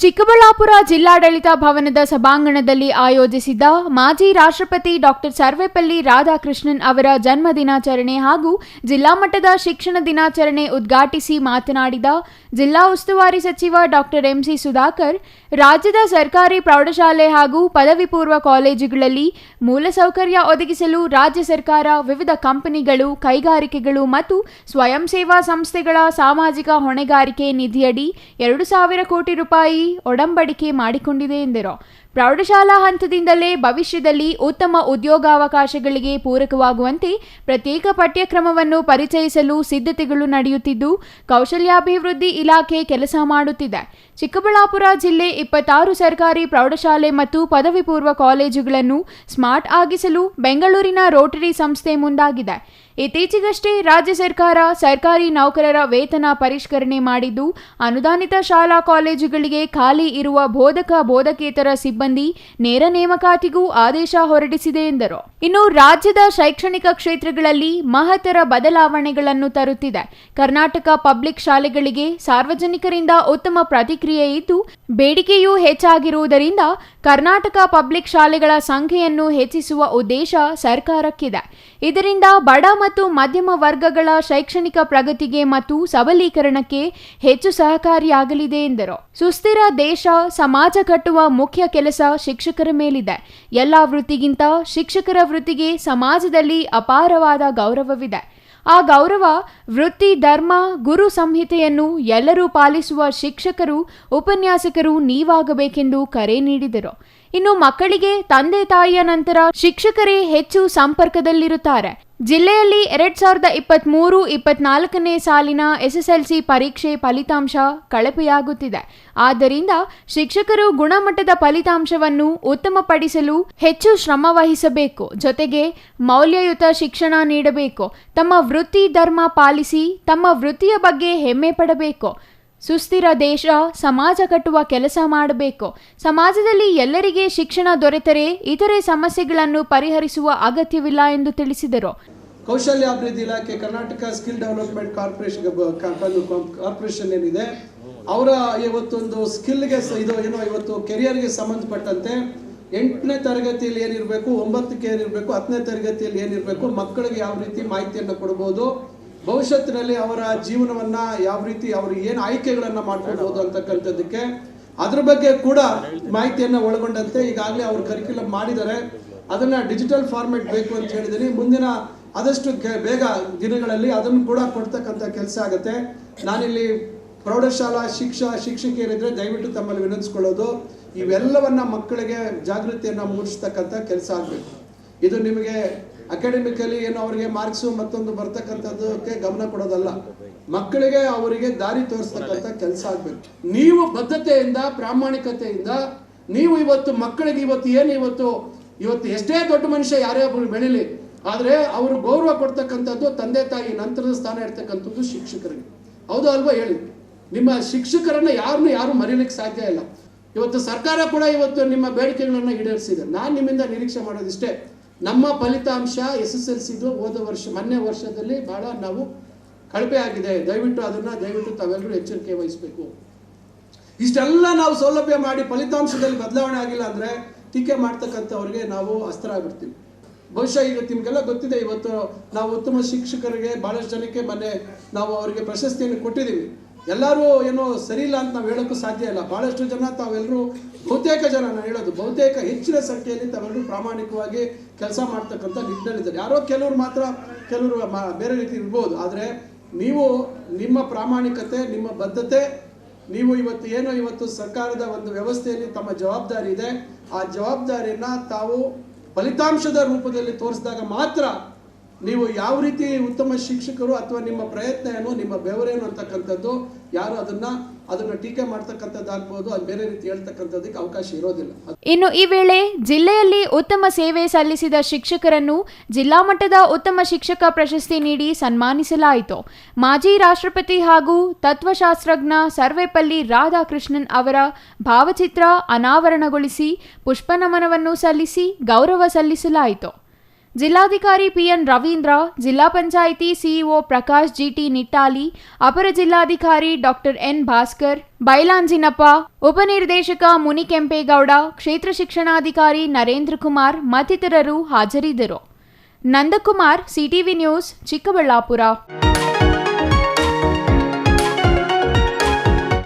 ಚಿಕ್ಕಬಳ್ಳಾಪುರ ಜಿಲ್ಲಾಡಳಿತ ಭವನದ ಸಭಾಂಗಣದಲ್ಲಿ ಆಯೋಜಿಸಿದ್ದ ಮಾಜಿ ರಾಷ್ಟ್ರಪತಿ ಡಾಕ್ಟರ್ ಸರ್ವೇಪಲ್ಲಿ ರಾಧಾಕೃಷ್ಣನ್ ಅವರ ಜನ್ಮ ದಿನಾಚರಣೆ ಹಾಗೂ ಜಿಲ್ಲಾ ಮಟ್ಟದ ಶಿಕ್ಷಣ ದಿನಾಚರಣೆ ಉದ್ಘಾಟಿಸಿ ಮಾತನಾಡಿದ ಜಿಲ್ಲಾ ಉಸ್ತುವಾರಿ ಸಚಿವ ಡಾಕ್ಟರ್ ಎಂಸಿ ಸುಧಾಕರ್ ರಾಜ್ಯದ ಸರ್ಕಾರಿ ಪ್ರೌಢಶಾಲೆ ಹಾಗೂ ಪದವಿ ಪೂರ್ವ ಕಾಲೇಜುಗಳಲ್ಲಿ ಮೂಲಸೌಕರ್ಯ ಒದಗಿಸಲು ರಾಜ್ಯ ಸರ್ಕಾರ ವಿವಿಧ ಕಂಪನಿಗಳು, ಕೈಗಾರಿಕೆಗಳು ಮತ್ತು ಸ್ವಯಂ ಸೇವಾ ಸಂಸ್ಥೆಗಳ ಸಾಮಾಜಿಕ ಹೊಣೆಗಾರಿಕೆ ನಿಧಿಯಡಿ ಎರಡು ಸಾವಿರ ಕೋಟಿ ರೂಪಾಯಿ ಒಡಂಬಡಿಕೆ ಮಾಡಿಕೊಂಡಿದೆ ಎಂದರು. ಪ್ರೌಢಶಾಲಾ ಹಂತದಿಂದಲೇ ಭವಿಷ್ಯದಲ್ಲಿ ಉತ್ತಮ ಉದ್ಯೋಗಾವಕಾಶಗಳಿಗೆ ಪೂರಕವಾಗುವಂತೆ ಪ್ರತ್ಯೇಕ ಪಠ್ಯಕ್ರಮವನ್ನು ಪರಿಚಯಿಸಲು ಸಿದ್ಧತೆಗಳು ನಡೆಯುತ್ತಿದ್ದು, ಕೌಶಲ್ಯಾಭಿವೃದ್ಧಿ ಇಲಾಖೆ ಕೆಲಸ ಮಾಡುತ್ತಿದೆ. ಚಿಕ್ಕಬಳ್ಳಾಪುರ ಜಿಲ್ಲೆ ಇಪ್ಪತ್ತಾರು ಸರ್ಕಾರಿ ಪ್ರೌಢಶಾಲೆ ಮತ್ತು ಪದವಿ ಪೂರ್ವ ಕಾಲೇಜುಗಳನ್ನು ಸ್ಮಾರ್ಟ್ ಆಗಿಸಲು ಬೆಂಗಳೂರಿನ ರೋಟರಿ ಸಂಸ್ಥೆ ಮುಂದಾಗಿದೆ. ಇತ್ತೀಚೆಗಷ್ಟೇ ರಾಜ್ಯ ಸರ್ಕಾರ ಸರ್ಕಾರಿ ನೌಕರರ ವೇತನ ಪರಿಷ್ಕರಣೆ ಮಾಡಿದ್ದು, ಅನುದಾನಿತ ಶಾಲಾ ಕಾಲೇಜುಗಳಿಗೆ ಖಾಲಿ ಇರುವ ಬೋಧಕ ಬೋಧಕೇತರ ಸಿಬ್ಬಂದಿ ನೇರ ನೇಮಕಾತಿಗೂ ಆದೇಶ ಹೊರಡಿಸಿದೆ ಎಂದರು. ಇನ್ನು ರಾಜ್ಯದ ಶೈಕ್ಷಣಿಕ ಕ್ಷೇತ್ರಗಳಲ್ಲಿ ಮಹತ್ತರ ಬದಲಾವಣೆಗಳನ್ನು ತರುತ್ತಿದೆ. ಕರ್ನಾಟಕ ಪಬ್ಲಿಕ್ ಶಾಲೆಗಳಿಗೆ ಸಾರ್ವಜನಿಕರಿಂದ ಉತ್ತಮ ಪ್ರತಿಕ್ರಿಯೆ ಇದ್ದು, ಬೇಡಿಕೆಯೂ ಹೆಚ್ಚಾಗಿರುವುದರಿಂದ ಕರ್ನಾಟಕ ಪಬ್ಲಿಕ್ ಶಾಲೆಗಳ ಸಂಖ್ಯೆಯನ್ನು ಹೆಚ್ಚಿಸುವ ಉದ್ದೇಶ ಸರ್ಕಾರಕ್ಕಿದೆ. ಇದರಿಂದ ಬಡ ಮತ್ತು ಮಧ್ಯಮ ವರ್ಗಗಳ ಶೈಕ್ಷಣಿಕ ಪ್ರಗತಿಗೆ ಮತ್ತು ಸಬಲೀಕರಣಕ್ಕೆ ಹೆಚ್ಚು ಸಹಕಾರಿಯಾಗಲಿದೆ ಎಂದರು. ಸುಸ್ಥಿರ ದೇಶ, ಸಮಾಜ ಕಟ್ಟುವ ಮುಖ್ಯ ಕೆಲಸ ಶಿಕ್ಷಕರ ಮೇಲಿದೆ. ಎಲ್ಲ ವೃತ್ತಿಗಿಂತ ಶಿಕ್ಷಕರ ವೃತ್ತಿಗೆ ಸಮಾಜದಲ್ಲಿ ಅಪಾರವಾದ ಗೌರವವಿದೆ. ಆ ಗೌರವ, ವೃತ್ತಿ, ಧರ್ಮ, ಗುರು ಸಂಹಿತೆಯನ್ನು ಎಲ್ಲರೂ ಪಾಲಿಸುವ ಶಿಕ್ಷಕರು, ಉಪನ್ಯಾಸಕರು ನೀವಾಗಬೇಕೆಂದು ಕರೆ ನೀಡಿದರು. ಇನ್ನು ಮಕ್ಕಳಿಗೆ ತಂದೆ ತಾಯಿಯ ನಂತರ ಶಿಕ್ಷಕರೇ ಹೆಚ್ಚು ಸಂಪರ್ಕದಲ್ಲಿರುತ್ತಾರೆ. ಜಿಲ್ಲೆಯಲ್ಲಿ ಎರಡ್ ಸಾವಿರದ ಇಪ್ಪತ್ತ್ ಮೂರು ಇಪ್ಪತ್ನಾಲ್ಕನೇ ಸಾಲಿನ ಎಸ್ಎಸ್ಎಲ್ಸಿ ಪರೀಕ್ಷೆ ಫಲಿತಾಂಶ ಕಳಪೆಯಾಗುತ್ತಿದೆ. ಆದ್ದರಿಂದ ಶಿಕ್ಷಕರು ಗುಣಮಟ್ಟದ ಫಲಿತಾಂಶವನ್ನು ಉತ್ತಮಪಡಿಸಲು ಹೆಚ್ಚು ಶ್ರಮ ವಹಿಸಬೇಕು. ಜೊತೆಗೆ ಮೌಲ್ಯಯುತ ಶಿಕ್ಷಣ ನೀಡಬೇಕು. ತಮ್ಮ ವೃತ್ತಿ ಧರ್ಮ ಪಾಲಿಸಿ ತಮ್ಮ ವೃತ್ತಿಯ ಬಗ್ಗೆ ಹೆಮ್ಮೆ ಪಡಬೇಕು. ಸುಸ್ಥಿರ ದೇಶ, ಸಮಾಜ ಕಟ್ಟುವ ಕೆಲಸ ಮಾಡಬೇಕು. ಸಮಾಜದಲ್ಲಿ ಎಲ್ಲರಿಗೆ ಶಿಕ್ಷಣ ದೊರೆತರೆ ಇತರೆ ಸಮಸ್ಯೆಗಳನ್ನು ಪರಿಹರಿಸುವ ಅಗತ್ಯವಿಲ್ಲ ಎಂದು ತಿಳಿಸಿದರು. ಕೌಶಲ್ಯಾಭಿವೃದ್ಧಿ ಇಲಾಖೆ, Karnataka skill development corporation corporation ಏನಿದೆ, ಅವರ ಇವತ್ತೊಂದು ಸ್ಕಿಲ್ಗೆ ಇದು ಏನೋ ಇವತ್ತು ಕೆರಿಯರ್ಗೆ ಸಂಬಂಧಪಟ್ಟಂತೆ ಎಂಟನೇ ತರಗತಿಯಲ್ಲಿ ಏನಿರಬೇಕು, ಒಂಬತ್ತಕ್ಕೆ ಏನಿರಬೇಕು, ಹತ್ತನೇ ತರಗತಿಯಲ್ಲಿ ಏನಿರಬೇಕು, ಮಕ್ಕಳಿಗೆ ಯಾವ ರೀತಿ ಮಾಹಿತಿಯನ್ನು ಕೊಡ್ಬೋದು ಭವಿಷ್ಯತ್ತಿನಲ್ಲಿ ಅವರ ಜೀವನವನ್ನ ಯಾವ ರೀತಿ ಅವರು ಏನು ಆಯ್ಕೆಗಳನ್ನ ಮಾಡ್ಕೊಳ್ಬೋದು ಅಂತಕ್ಕಂಥದ್ದಕ್ಕೆ ಅದ್ರ ಬಗ್ಗೆ ಕೂಡ ಮಾಹಿತಿಯನ್ನ ಒಳಗೊಂಡಂತೆ ಈಗಾಗಲೇ ಅವರು ಕರಿಕ್ಯುಲಮ್ ಮಾಡಿದ್ದಾರೆ. ಅದನ್ನ ಡಿಜಿಟಲ್ ಫಾರ್ಮೆಟ್ ಬೇಕು ಅಂತ ಹೇಳಿದೀನಿ ಮುಂದಿನ ಆದಷ್ಟು ಬೇಗ ದಿನಗಳಲ್ಲಿ ಅದನ್ನು ಕೂಡ ಕೊಡ್ತಕ್ಕಂಥ ಕೆಲಸ ಆಗುತ್ತೆ. ನಾನಿಲ್ಲಿ ಪ್ರೌಢಶಾಲಾ ಶಿಕ್ಷ ಶಿಕ್ಷಕಿಯರಿದ್ರೆ ದಯವಿಟ್ಟು ತಮ್ಮಲ್ಲಿ ವಿನಂತಿಸ್ಕೊಳ್ಳೋದು, ಇವೆಲ್ಲವನ್ನ ಮಕ್ಕಳಿಗೆ ಜಾಗೃತಿಯನ್ನ ಮೂಡಿಸ್ತಕ್ಕಂಥ ಕೆಲಸ ಆಗಬೇಕು. ಇದು ನಿಮಗೆ ಅಕಾಡೆಮಿಕಲಿ ಏನು ಅವರಿಗೆ ಮಾರ್ಕ್ಸು ಮತ್ತೊಂದು ಬರ್ತಕ್ಕಂಥದ್ದಕ್ಕೆ ಗಮನ ಕೊಡೋದಲ್ಲ. ಮಕ್ಕಳಿಗೆ ಅವರಿಗೆ ದಾರಿ ತೋರಿಸ್ತಕ್ಕಂಥ ಕೆಲಸ ಆಗ್ಬೇಕು. ನೀವು ಬದ್ಧತೆಯಿಂದ, ಪ್ರಾಮಾಣಿಕತೆಯಿಂದ, ನೀವು ಇವತ್ತು ಮಕ್ಕಳಿಗೆ ಇವತ್ತು ಏನು ಇವತ್ತು ಇವತ್ತು ಎಷ್ಟೇ ದೊಡ್ಡ ಮನುಷ್ಯ ಯಾರೇ ಒಬ್ಬರು ಬೆಳೀಲಿ, ಆದ್ರೆ ಅವರು ಗೌರವ ಕೊಡ್ತಕ್ಕಂಥದ್ದು ತಂದೆ ತಾಯಿ ನಂತರದ ಸ್ಥಾನ ಇರ್ತಕ್ಕಂಥದ್ದು ಶಿಕ್ಷಕರಿಗೆ. ಹೌದು ಅಲ್ವಾ ಹೇಳಿ? ನಿಮ್ಮ ಶಿಕ್ಷಕರನ್ನ ಯಾರನ್ನು ಯಾರು ಮರೀಲಿಕ್ಕೆ ಸಾಧ್ಯ ಇಲ್ಲ. ಇವತ್ತು ಸರ್ಕಾರ ಕೂಡ ಇವತ್ತು ನಿಮ್ಮ ಬೇಡಿಕೆಗಳನ್ನು ಈಡೇರಿಸಿದೆ. ನಾನು ನಿಮ್ಮಿಂದ ನಿರೀಕ್ಷೆ ಮಾಡೋದಿಷ್ಟೇ. ನಮ್ಮ ಫಲಿತಾಂಶ ಎಸ್ ಎಸ್ ಎಲ್ ಸಿದು ಹೋದ ವರ್ಷ, ಮೊನ್ನೆ ವರ್ಷದಲ್ಲಿ ಬಹಳ ನಾವು ಕಳಪೆ ಆಗಿದೆ. ದಯವಿಟ್ಟು ಅದನ್ನ, ದಯವಿಟ್ಟು ತಾವೆಲ್ಲರೂ ಎಚ್ಚರಿಕೆ ವಹಿಸಬೇಕು. ಇಷ್ಟೆಲ್ಲ ನಾವು ಸೌಲಭ್ಯ ಮಾಡಿ ಫಲಿತಾಂಶದಲ್ಲಿ ಬದಲಾವಣೆ ಆಗಿಲ್ಲ ಅಂದ್ರೆ ಟೀಕೆ ಮಾಡ್ತಕ್ಕಂಥವ್ರಿಗೆ ನಾವು ಅಸ್ತ್ರ ಆಗ್ಬಿಡ್ತೀವಿ ಬಹುಶಃ ಈಗ ನಿಮಗೆಲ್ಲ ಗೊತ್ತಿದೆ, ಇವತ್ತು ನಾವು ಉತ್ತಮ ಶಿಕ್ಷಕರಿಗೆ ಬಹಳಷ್ಟು ಜನಕ್ಕೆ ಮೊನ್ನೆ ನಾವು ಅವರಿಗೆ ಪ್ರಶಸ್ತಿಯನ್ನು ಕೊಟ್ಟಿದ್ದೀವಿ. ಎಲ್ಲರೂ ಏನೋ ಸರಿ ಇಲ್ಲ ಅಂತ ನಾವು ಹೇಳೋಕ್ಕೂ ಸಾಧ್ಯ ಇಲ್ಲ. ಬಹಳಷ್ಟು ಜನ ತಾವೆಲ್ಲರೂ ಬಹುತೇಕ ಜನ ನಾನು ಹೇಳೋದು, ಬಹುತೇಕ ಹೆಚ್ಚಿನ ಸಂಖ್ಯೆಯಲ್ಲಿ ತಾವೆಲ್ಲರೂ ಪ್ರಾಮಾಣಿಕವಾಗಿ ಕೆಲಸ ಮಾಡ್ತಕ್ಕಂಥ ನಿಟ್ಟಿನಲ್ಲಿದ್ದಾರೆ. ಯಾರೋ ಕೆಲವರು ಮಾತ್ರ ಕೆಲವರು ಬೇರೆ ರೀತಿ ಇರ್ಬೋದು. ಆದರೆ ನೀವು ನಿಮ್ಮ ಪ್ರಾಮಾಣಿಕತೆ, ನಿಮ್ಮ ಬದ್ಧತೆ, ನೀವು ಇವತ್ತು ಏನೋ ಇವತ್ತು ಸರ್ಕಾರದ ಒಂದು ವ್ಯವಸ್ಥೆಯಲ್ಲಿ ತಮ್ಮ ಜವಾಬ್ದಾರಿ ಇದೆ. ಆ ಜವಾಬ್ದಾರಿಯನ್ನು ತಾವು ಫಲಿತಾಂಶದ ರೂಪದಲ್ಲಿ ತೋರಿಸಿದಾಗ ಮಾತ್ರ ನೀವು ಯಾವ ರೀತಿ ಉತ್ತಮ ಶಿಕ್ಷಕರು ಅಥವಾ ನಿಮ್ಮ ಪ್ರಯತ್ನ ಏನು ನಿಮ್ಮ ಬೆವರೇನು ಅಂತಕ್ಕಂಥದ್ದು, ಯಾರು ಅದನ್ನ ಅದನ್ನ ಟೀಕೆ ಮಾಡ್ತಕ್ಕಂಥದ್ದಾಗ್ಬೋದು, ಅದು ಬೇರೆ ರೀತಿ ಹೇಳ್ತಕ್ಕಂಥದ್ದಕ್ಕೆ ಅವಕಾಶ ಇರೋದಿಲ್ಲ. ಇನ್ನು ಈ ವೇಳೆ ಜಿಲ್ಲೆಯಲ್ಲಿ ಉತ್ತಮ ಸೇವೆ ಸಲ್ಲಿಸಿದ ಶಿಕ್ಷಕರನ್ನು ಜಿಲ್ಲಾ ಮಟ್ಟದ ಉತ್ತಮ ಶಿಕ್ಷಕ ಪ್ರಶಸ್ತಿ ನೀಡಿ ಸನ್ಮಾನಿಸಲಾಯಿತು. ಮಾಜಿ ರಾಷ್ಟ್ರಪತಿ ಹಾಗೂ ತತ್ವಶಾಸ್ತ್ರಜ್ಞ ಸರ್ವೇಪಲ್ಲಿ ರಾಧಾಕೃಷ್ಣನ್ ಅವರ ಭಾವಚಿತ್ರ ಅನಾವರಣಗೊಳಿಸಿ ಪುಷ್ಪನಮನವನ್ನು ಸಲ್ಲಿಸಿ ಗೌರವ ಸಲ್ಲಿಸಲಾಯಿತು. ಜಿಲ್ಲಾಧಿಕಾರಿ ಪಿಎನ್ ರವೀಂದ್ರ, ಜಿಲ್ಲಾ ಪಂಚಾಯಿತಿ ಸಿಇಒ ಪ್ರಕಾಶ್ ಜಿಟಿ ನಿಟ್ಟಾಲಿ, ಅಪರ ಜಿಲ್ಲಾಧಿಕಾರಿ ಡಾಕ್ಟರ್ ಎನ್ ಭಾಸ್ಕರ್, ಬೈಲಾಂಜಿನಪ್ಪ ಉಪನಿರ್ದೇಶಕ ಮುನಿಕೆಂಪೇಗೌಡ ಕ್ಷೇತ್ರ ಶಿಕ್ಷಣಾಧಿಕಾರಿ ನರೇಂದ್ರ ಕುಮಾರ್ ಮತ್ತಿತರರು ಹಾಜರಿದ್ದರು. Nandakumar, CTV news, Chikkaballapur.